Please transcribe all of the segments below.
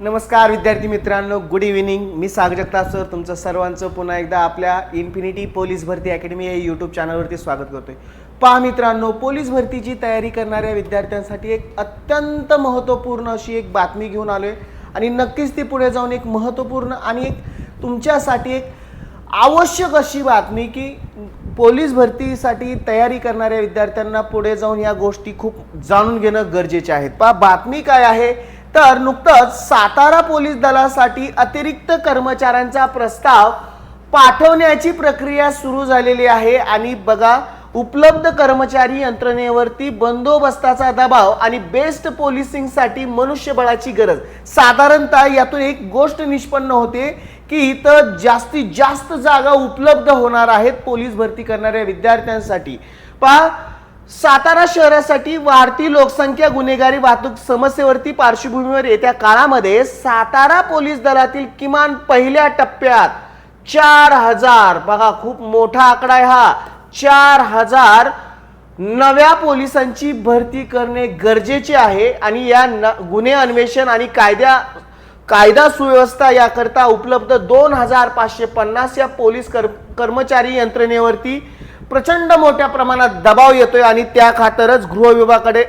नमस्कार विद्यार्थी मित्रांनो. गुड इव्हिनिंग मी साग जगताप सर तुमचं सर्वांचं पुन्हा एकदा आपल्या इन्फिनिटी पोलीस भरती अकॅडमी या यूट्यूब चॅनलवरती स्वागत करतोय. पहा मित्रांनो पोलीस भरतीची तयारी करणाऱ्या विद्यार्थ्यांसाठी एक अत्यंत महत्त्वपूर्ण अशी एक बातमी घेऊन आलोय. आणि नक्कीच ती पुढे जाऊन एक महत्त्वपूर्ण आणि एक तुमच्यासाठी एक आवश्यक अशी बातमी की पोलीस भरतीसाठी तयारी करणाऱ्या विद्यार्थ्यांना पुढे जाऊन या गोष्टी खूप जाणून घेणं गरजेचे आहेत. पहा बातमी काय आहे? तर नुकतंच सातारा पोलीस दलासाठी अतिरिक्त कर्मचाऱ्यांचा प्रस्ताव पाठवण्याची प्रक्रिया सुरू झालेली आहे. आणि बघा उपलब्ध कर्मचारी यंत्रणेवरती बंदोबस्ताचा दबाव आणि बेस्ट पोलिसिंगसाठी मनुष्यबळाची गरज. साधारणतः यातून एक गोष्ट निष्पन्न होते की इथं जास्तीत जास्त जागा उपलब्ध होणार आहेत पोलीस भरती करणाऱ्या विद्यार्थ्यांसाठी. पहा सातारा शहरासाठी वाढती लोकसंख्या गुन्हेगारी वाहतूक समस्येवरती पार्श्वभूमीवर येत्या काळामध्ये सातारा पोलीस दलातील किमान पहिल्या टप्प्यात चार हजार बघा खूप मोठा आकडा आहे हा चार हजार नव्या पोलिसांची भरती करणे गरजेचे आहे आणि या न- गुन्हे अन्वेषण आणि कायद्या कायदा सुव्यवस्था याकरता उपलब्ध दोन हजार पाचशे पन्नास या पोलीस कर कर्मचारी यंत्रणेवरती प्रचंड मोठ्या प्रमाणात दबाव येतोय आणि त्या खातरच गृह विभागाकडे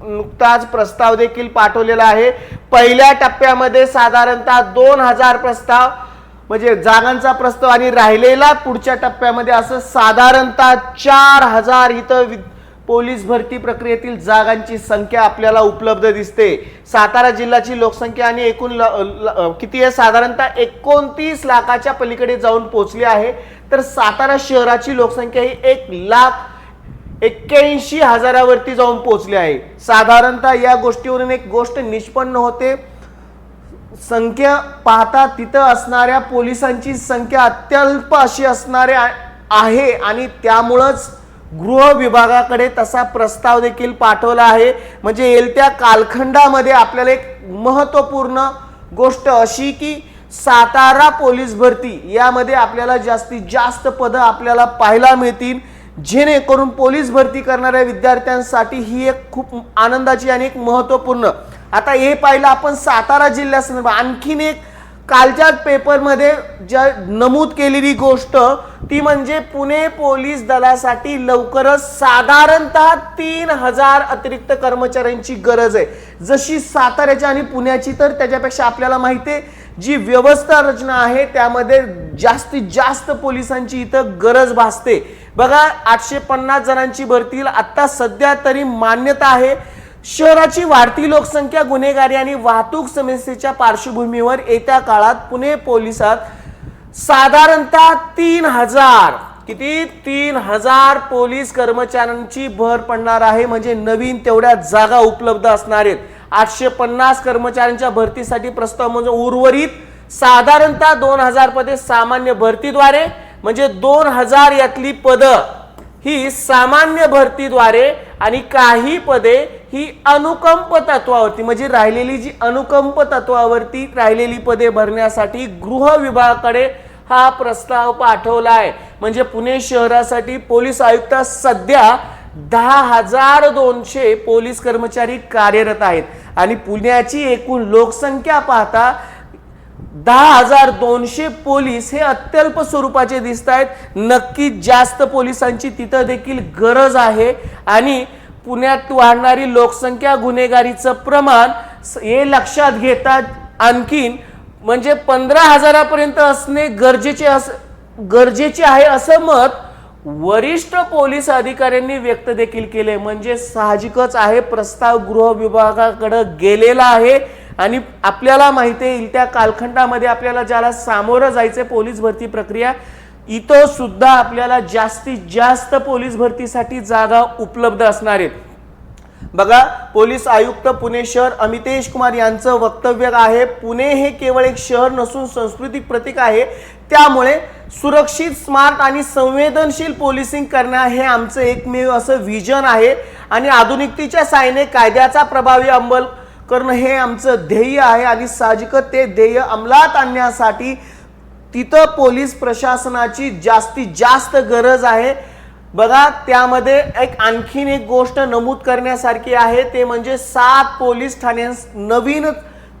नुकताच प्रस्ताव देखील पाठवलेला आहे. पहिल्या टप्प्यामध्ये साधारणतः दोन हजार प्रस्ताव म्हणजे जागांचा प्रस्ताव आणि राहिलेला पुढच्या टप्प्यामध्ये असं साधारणतः चार हजार इथं पोलीस भरती प्रक्रियेतील जागांची संख्या आपल्याला उपलब्ध दिसते. सातारा जिल्ह्याची लोकसंख्या आणि एकूण ल- ल- किती आहे? साधारणतः एकोणतीस लाखाच्या पलीकडे जाऊन पोहोचली आहे. तर सातारा शहराची लोकसंख्या ही एक लाख एक्क्याऐंशी हजारावरती जाऊन पोहोचली आहे. साधारणतः या गोष्टीवरून एक गोष्ट निष्पन्न होते. संख्या पाहता तिथं असणाऱ्या पोलिसांची संख्या अत्यल्प अशी असणाऱ्या आहे आणि त्यामुळंच गृह विभागाकडे तसा प्रस्ताव देखील पाठवला आहे. म्हणजे येलत्या कालखंडामध्ये आपल्याला एक महत्त्वपूर्ण गोष्ट अशी की सातारा पोलीस भरती यामध्ये आपल्याला जास्तीत जास्त पदं आपल्याला पाहायला मिळतील. जेणेकरून पोलीस भरती करणाऱ्या विद्यार्थ्यांसाठी ही एक खूप आनंदाची आणि एक महत्त्वपूर्ण. आता हे पाहिलं आपण सातारा जिल्ह्यासंदर्भात आणखीन एक कालच्या पेपरमध्ये ज्या नमूद केलेली गोष्ट ती म्हणजे पुणे पोलीस दलासाठी लवकरच साधारणतः तीन हजार अतिरिक्त कर्मचाऱ्यांची गरज आहे. जशी साताऱ्याची आणि पुण्याची तर त्याच्यापेक्षा आपल्याला माहिती आहे जी व्यवस्था रचना आहे त्यामध्ये जास्तीत जास्त पोलिसांची इथं गरज भासते. बघा आठशे पन्नास जणांची भरतील. आत्ता सध्या तरी मान्यता आहे शहराची वाढती लोकसंख्या गुन्हेगारी आणि वाहतूक समस्येच्या पार्श्वभूमीवर येत्या काळात पुणे पोलिसात साधारणतः तीन हजार किती? तीन हजार पोलीस कर्मचाऱ्यांची भर पडणार आहे. म्हणजे नवीन तेवढ्या जागा उपलब्ध असणार आहेत. आठशे पन्नास कर्मचाऱ्यांच्या भरतीसाठी प्रस्ताव म्हणजे उर्वरित साधारणतः दोन हजार पदे सामान्य भरतीद्वारे म्हणजे दोन हजार यातली पदं ही सामान्य भरतीद्वारे आणि काही पदे ही अनुकंप तत्वावरती म्हणजे राहिलेली जी अनुकंप तत्वावरती राहिलेली पदे भरण्यासाठी गृह विभागाकडे हा प्रस्ताव पाठवला आहे म्हणजे पुणे शहरासाठी पोलीस आयुक्त सध्या दहा हजार दोनशे पोलीस कर्मचारी कार्यरत आहेत. आणि पुण्याची एकूण लोकसंख्या पाहता दहा हजार दोनशे पोलीस हे अत्यल्प स्वरूपाचे दिसत आहेत नक्की जास्त पोलिसांची तिथं देखील गरज आहे. आणि पुण्यात वाढणारी लोकसंख्या गुन्हेगारीचं प्रमाण हे लक्षात घेता आणखीन म्हणजे पंधरा हजारापर्यंत असणे गरजेचे अस गरजेचे आहे असं मत वरिष्ठ पोलीस अधिकाऱ्यांनी व्यक्त देखील केले म्हणजे साहजिकच आहे प्रस्ताव गृह विभागाकडे गेलेला आहे आणि आपल्याला माहिती येईल त्या कालखंडामध्ये आपल्याला ज्याला सामोरं जायचं पोलीस भरती प्रक्रिया इथं सुद्धा आपल्याला जास्तीत जास्त पोलीस भरतीसाठी जागा उपलब्ध असणार आहेत. बघा पोलीस आयुक्त पुणे शहर अमितेश कुमार यांचं वक्तव्य आहे. पुणे हे केवळ एक शहर नसून सांस्कृतिक प्रतीक आहे. त्यामुळे सुरक्षित स्मार्ट आणि संवेदनशील पोलिसिंग करणं हे आमचं एकमेव असं विजन आहे. आणि आधुनिकतेच्या साहाय्याने कायद्याचा प्रभावी अंमल करणं हे आमचं ध्येय आहे आणि साहजिकच ते ध्येय अंमलात आणण्यासाठी तिथं पोलीस प्रशासनाची जास्तीत जास्त गरज आहे. बघा त्यामध्ये एक आणखीन एक गोष्ट नमूद करण्यासारखी आहे. ते म्हणजे सात पोलीस ठाण्या नवीन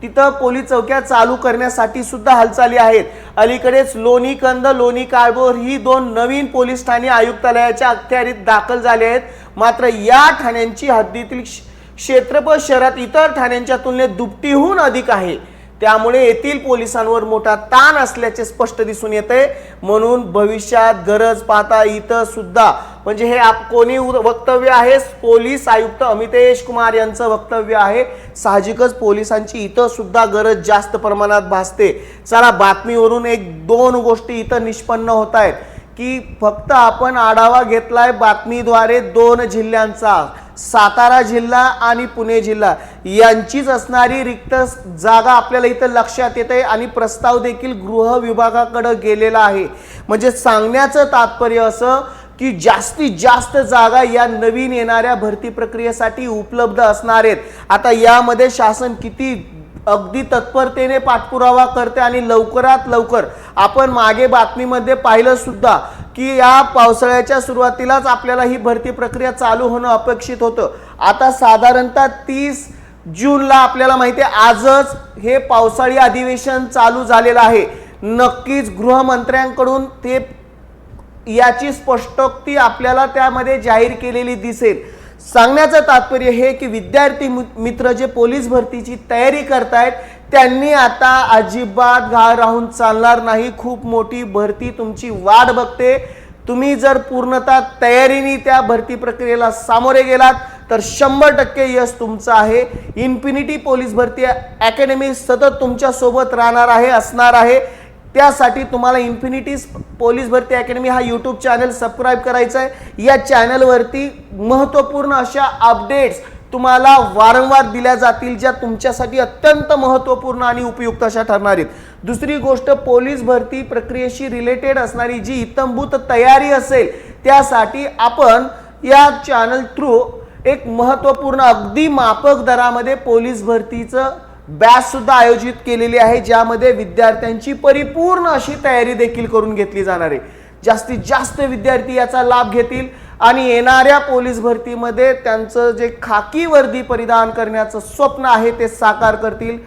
तिथं पोलीस चौक्या चालू करण्यासाठी सुद्धा हालचाली आहेत. अलीकडेच लोणी कंद लोणी काळभोर ही दोन नवीन पोलीस ठाणे आयुक्तालयाच्या अखत्यारीत दाखल झाले आहेत. मात्र या ठाण्यांची हद्दीतील क्षेत्रफळ शहरात इतर ठाण्यांच्या तुलनेत दुपटीहून अधिक आहे. त्यामुळे येथील पोलिसांवर मोठा ताण असल्याचे स्पष्ट दिसून येते म्हणून भविष्यात गरज पाहता इथं सुद्धा म्हणजे हे आप कोणी वक्तव्य आहे? पोलीस आयुक्त अमितेश कुमार यांचं वक्तव्य आहे. साहजिकच पोलिसांची इथं सुद्धा गरज जास्त प्रमाणात भासते. चला बातमीवरून एक दोन गोष्टी इथं निष्पन्न होत आहेत की फक्त आपण आढावा घेतलाय बातमीद्वारे दोन जिल्ह्यांचा. सातारा जिल्हा आणि पुणे जिल्हा यांचीच असणारी रिक्त जागा आपल्याला इथं लक्षात येते आणि प्रस्ताव देखील गृह विभागाकडे गेलेला आहे. म्हणजे सांगण्याचं तात्पर्य असं की जास्तीत जास्त जागा या नवीन येणाऱ्या भरती प्रक्रियेसाठी उपलब्ध असणार आहेत. आता यामध्ये शासन किती अगदी तत्परतेने पाठपुरावा करते आणि लवकरात लवकर आपण मागे बातमीमध्ये पाहिलं सुद्धा की या पावसाळ्याच्या सुरुवातीलाच आपल्याला ही भरती प्रक्रिया चालू होणं अपेक्षित होतं. आता साधारणतः तीस जूनला आपल्याला माहिती आहे आजच हे पावसाळी अधिवेशन चालू झालेलं आहे. नक्कीच गृहमंत्र्यांकडून ते याची स्पष्टोक्ती आपल्याला त्यामध्ये जाहीर केलेली दिसेल. सांगण्याचं तात्पर्य हे की विद्यार्थी मि- मित्र जे पोलीस भरतीची तयारी करतायत त्यांनी आता अजिबात घाळ राहून चालणार नाही. खूप मोठी भरती तुमची वाट बघते. तुम्ही जर पूर्णतः तयारीने त्या भरती प्रक्रियेला सामोरे गेलात तर शंभर टक्के यश तुमचं आहे. इन्फिनिटी पोलीस भरती अकॅडमी सतत तुमच्यासोबत राहणार आहे असणार आहे. त्यासाठी तुम्हाला इन्फिनिटी पोलीस भरती अकॅडमी हा यूट्यूब चॅनल सबस्क्राईब करायचा आहे. या चॅनलवरती महत्त्वपूर्ण अशा अपडेट्स तुम्हाला वारंवार दिल्या जातील ज्या तुमच्यासाठी अत्यंत महत्त्वपूर्ण आणि उपयुक्त अशा ठरणार आहेत. दुसरी गोष्ट पोलीस भरती प्रक्रियेशी रिलेटेड असणारी जी इतंभूत तयारी असेल त्यासाठी आपण या चॅनल थ्रू एक महत्त्वपूर्ण अगदी मापक दरामध्ये पोलीस भरतीचं बॅच सुद्धा आयोजित केलेली आहे ज्यामध्ये विद्यार्थ्यांची परिपूर्ण अशी तयारी देखील करून घेतली जाणार आहे. जास्तीत जास्त विद्यार्थी याचा लाभ घेतील. आणि येणाऱ्या पोलीस भरतीमध्ये त्यांचं जे खाकी वर्दी परिधान करण्याचं स्वप्न आहे ते साकार करतील.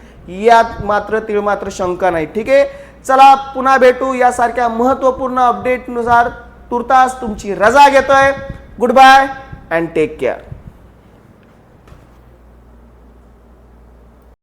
यात मात्र तिळ मात्र शंका नाही. ठीक आहे? चला पुन्हा भेटू यासारख्या महत्त्वपूर्ण अपडेटनुसार तुर्तास तुमची रजा घेतोय. Good bye and take care